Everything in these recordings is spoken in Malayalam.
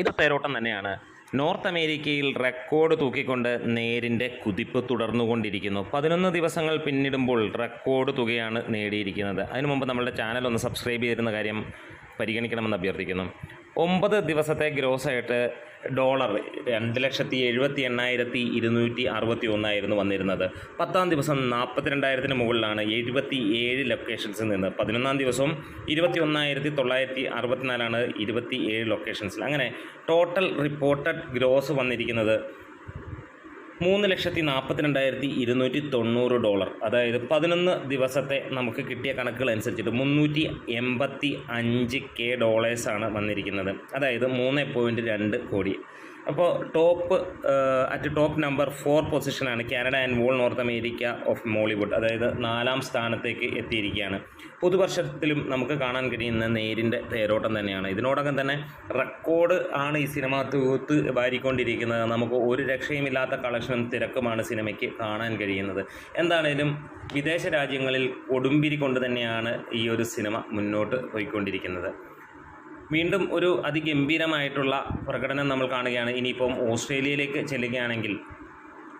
ഇത് തേരോട്ടം തന്നെയാണ്. നോർത്ത് അമേരിക്കയിൽ റെക്കോർഡ് തൂക്കിക്കൊണ്ട് നേരിന്റെ കുതിപ്പ് തുടർന്നുകൊണ്ടിരിക്കുന്നു. പതിനൊന്ന് ദിവസങ്ങൾ പിന്നിടുമ്പോൾ റെക്കോർഡ് തുകയാണ് നേടിയിരിക്കുന്നത്. അതിനു മുമ്പ് നമ്മളുടെ ചാനൽ ഒന്ന് സബ്സ്ക്രൈബ് ചെയ്തിരുന്ന കാര്യം പരിഗണിക്കണമെന്ന് അഭ്യർത്ഥിക്കുന്നു. ഒമ്പത് ദിവസത്തെ ഗ്രോസ് ആയിട്ട് ഡോളർ രണ്ട് ലക്ഷത്തി എഴുപത്തി എണ്ണായിരത്തി ഇരുന്നൂറ്റി അറുപത്തി ഒന്നായിരുന്നു വന്നിരുന്നത്. പത്താം ദിവസം നാൽപ്പത്തിരണ്ടായിരത്തിന് മുകളിലാണ് എഴുപത്തി ഏഴ് ലൊക്കേഷൻസിൽ നിന്ന്. പതിനൊന്നാം ദിവസവും ഇരുപത്തി ഒന്നായിരത്തി തൊള്ളായിരത്തി അറുപത്തിനാലാണ് ഇരുപത്തി ഏഴ് ലൊക്കേഷൻസിൽ അങ്ങനെ ടോട്ടൽ റിപ്പോർട്ടഡ് ഗ്രോസ് വന്നിരിക്കുന്നത് മൂന്ന് ലക്ഷത്തി നാൽപ്പത്തിരണ്ടായിരത്തി ഇരുന്നൂറ്റി തൊണ്ണൂറ് ഡോളർ. അതായത് പതിനൊന്ന് ദിവസത്തെ നമുക്ക് കിട്ടിയ കണക്കുകൾ അനുസരിച്ചിട്ട് മുന്നൂറ്റി എൺപത്തി അഞ്ച് കെ ഡോളേഴ്സാണ് വന്നിരിക്കുന്നത്. അതായത് മൂന്ന് പോയിന്റ് രണ്ട് കോടി. അപ്പോൾ top at top number four പൊസിഷനാണ് Canada and whole North America of Mollywood. അതായത് നാലാം സ്ഥാനത്തേക്ക് എത്തിയിരിക്കുകയാണ്. പുതുവർഷത്തിലും നമുക്ക് കാണാൻ കഴിയുന്ന നേരിന്റെ തേരോട്ടം തന്നെയാണ്. ഇതിനോടകം തന്നെ റെക്കോർഡ് ആണ് ഈ സിനിമ തൂത്ത് വാരിക്കൊണ്ടിരിക്കുന്നത്. നമുക്ക് ഒരു രക്ഷയുമില്ലാത്ത കളക്ഷനും തിരക്കുമാണ് സിനിമയ്ക്ക് കാണാൻ കഴിയുന്നത്. എന്താണേലും വിദേശ രാജ്യങ്ങളിൽ ഒടുമ്പിരി കൊണ്ട് തന്നെയാണ് ഈ ഒരു സിനിമ മുന്നോട്ട് പോയിക്കൊണ്ടിരിക്കുന്നത്. വീണ്ടും ഒരു അതിഗംഭീരമായിട്ടുള്ള പ്രകടനം നമ്മൾ കാണുകയാണ്. ഇനിയിപ്പം ഓസ്ട്രേലിയയിലേക്ക് ചെല്ലുകയാണെങ്കിൽ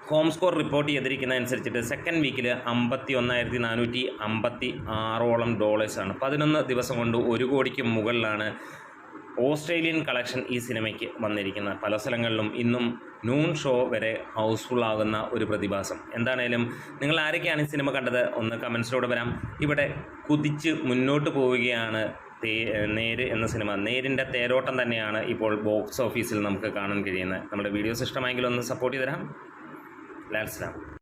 ഹോം സ്കോർ റിപ്പോർട്ട് ചെയ്തിരിക്കുന്ന അനുസരിച്ചിട്ട് സെക്കൻഡ് വീക്കിൽ അമ്പത്തി ഒന്നായിരത്തി നാനൂറ്റി അമ്പത്തി ആറോളം ഡോളേഴ്സാണ് പതിനൊന്ന് ദിവസം കൊണ്ട് ഒരു കോടിക്ക് മുകളിലാണ് ഓസ്ട്രേലിയൻ കളക്ഷൻ ഈ സിനിമയ്ക്ക് വന്നിരിക്കുന്നത്. പല സ്ഥലങ്ങളിലും ഇന്നും നൂൺ ഷോ വരെ ഹൗസ്ഫുൾ ആകുന്ന ഒരു പ്രതിഭാസം. എന്താണേലും നിങ്ങൾ ആരൊക്കെയാണ് ഈ സിനിമ കണ്ടത്? ഒന്ന് കമൻസിലൂടെ വരാം. ഇവിടെ കുതിച്ച് മുന്നോട്ട് പോവുകയാണ് നേര് എന്ന സിനിമ. നേരിന്റെ തേരോട്ടം തന്നെയാണ് ഇപ്പോൾ ബോക്സ് ഓഫീസിൽ നമുക്ക് കാണാൻ കഴിയുന്നത്. നമ്മുടെ വീഡിയോസ് ഇഷ്ടമായെങ്കിൽ ഒന്ന് സപ്പോർട്ട് ചെയ്ത് തരാം. ലാൽസ്ലാം